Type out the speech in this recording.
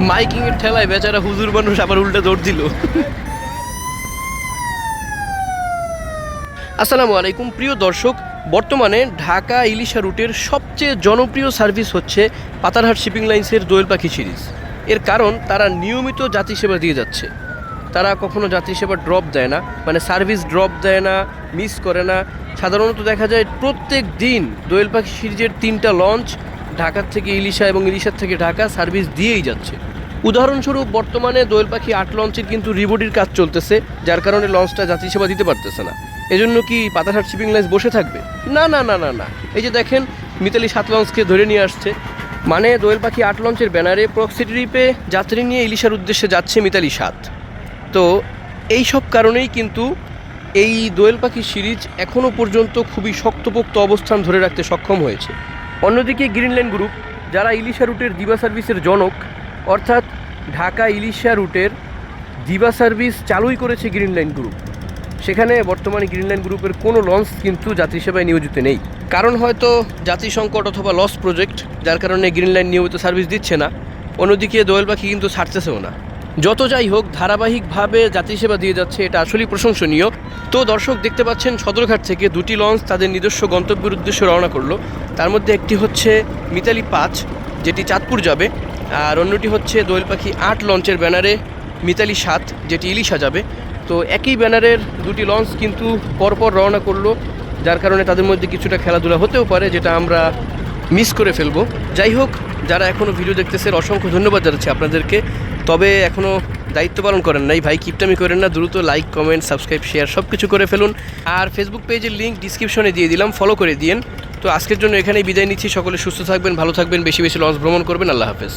Miking এর ঠেলায় বেচারা হুজুর মানুষ আবার উল্টে দৌড় দিল। আসসালামু আলাইকুম, প্রিয় দর্শক, বর্তমানে ঢাকা ইলিশা রুটের সবচেয়ে জনপ্রিয় সার্ভিস হচ্ছে পাতারহাট শিপিং লাইন্সের দোয়েল পাখি সিরিজ। এর কারণ, তারা নিয়মিত যাত্রী সেবা দিয়ে যাচ্ছে। তারা কখনো যাত্রী সেবা ড্রপ দেয় না মানে সার্ভিস ড্রপ দেয় না মিস করে না। সাধারণত দেখা যায় প্রত্যেক দিন দোয়েল পাখি সিরিজের তিনটা লঞ্চ ঢাকার থেকে ইলিশা এবং ইলিশার থেকে ঢাকা সার্ভিস দিয়েই যাচ্ছে। উদাহরণস্বরূপ, বর্তমানে দোয়েল পাখি আট লঞ্চের কিন্তু রিবোডির কাজ চলতেছে, যার কারণে লঞ্চটা যাত্রী সেবা দিতে পারতেছে না। এজন্য কি পাতারহাট শিপিং লাইন্স বসে থাকবে? না না না না না। এই যে দেখেন, মিতালি সাত লঞ্চকে ধরে নিয়ে আসছে। মানে দোয়েল পাখি আট লঞ্চের ব্যানারে প্রক্সি ট্রিপে যাত্রী নিয়ে ইলিশার উদ্দেশ্যে যাচ্ছে মিতালি সাত। তো এই সব কারণেই কিন্তু এই দোয়েল পাখি সিরিজ এখনও পর্যন্ত খুবই শক্তপোক্ত অবস্থান ধরে রাখতে সক্ষম হয়েছে। অন্যদিকে গ্রিনল্যান্ড গ্রুপ, যারা ইলিশা রুটের দিবা সার্ভিসের জনক, অর্থাৎ ঢাকা ইলিশা রুটের দিবা সার্ভিস চালুই করেছে গ্রিনল্যান্ড গ্রুপ। সেখানে বর্তমানে গ্রিনল্যান্ড গ্রুপের কোনো লঞ্চ কিন্তু যাত্রী সেবায় নিয়োজিত নেই। কারণ হয়তো যাত্রী সংকট অথবা লস প্রজেক্ট যার কারণে গ্রিনল্যান্ড নিয়মিত সার্ভিস দিচ্ছে না। অন্যদিকে দোয়েল পাখি কিন্তু ছাড়তেছেও না। যত যাই হোক, ধারাবাহিকভাবে যাত্রী সেবা দিয়ে যাচ্ছে, এটা আসলেই প্রশংসনীয়। তো দর্শক দেখতে পাচ্ছেন, সদরঘাট থেকে দুটি লঞ্চ তাদের নিজস্ব গন্তব্যের উদ্দেশ্যে রওনা করল। তার মধ্যে একটি হচ্ছে মিতালি পাঁচ, যেটি চাঁদপুর যাবে, আর অন্যটি হচ্ছে দোয়েল পাখি আট লঞ্চের ব্যানারে মিতালি সাত, যেটি ইলিশা যাবে। তো একই ব্যানারের দুটি লঞ্চ কিন্তু পরপর রওনা করল, যার কারণে তাদের মধ্যে কিছুটা খেলাধুলা হতেও পারে, যেটা আমরা মিস করে ফেলব। যাই হোক, যারা এখনও ভিডিও দেখতেছেন, অসংখ্য ধন্যবাদ জানাচ্ছি আপনাদেরকে। তবে এখনও দায়িত্ব পালন করেন নাই। ভাই, কিপটামি করেন না, দ্রুত লাইক কমেন্ট সাবস্ক্রাইব শেয়ার সব কিছু করে ফেলুন। আর ফেসবুক পেজের লিঙ্ক ডিসক্রিপশনে দিয়ে দিলাম ফলো করে দিন তো আজকের জন্য এখানেই বিদায় নিচ্ছি। সকলে সুস্থ থাকবেন, ভালো থাকবেন, বেশি বেশি লঞ্চ ভ্রমণ করবেন। আল্লাহ হাফেজ।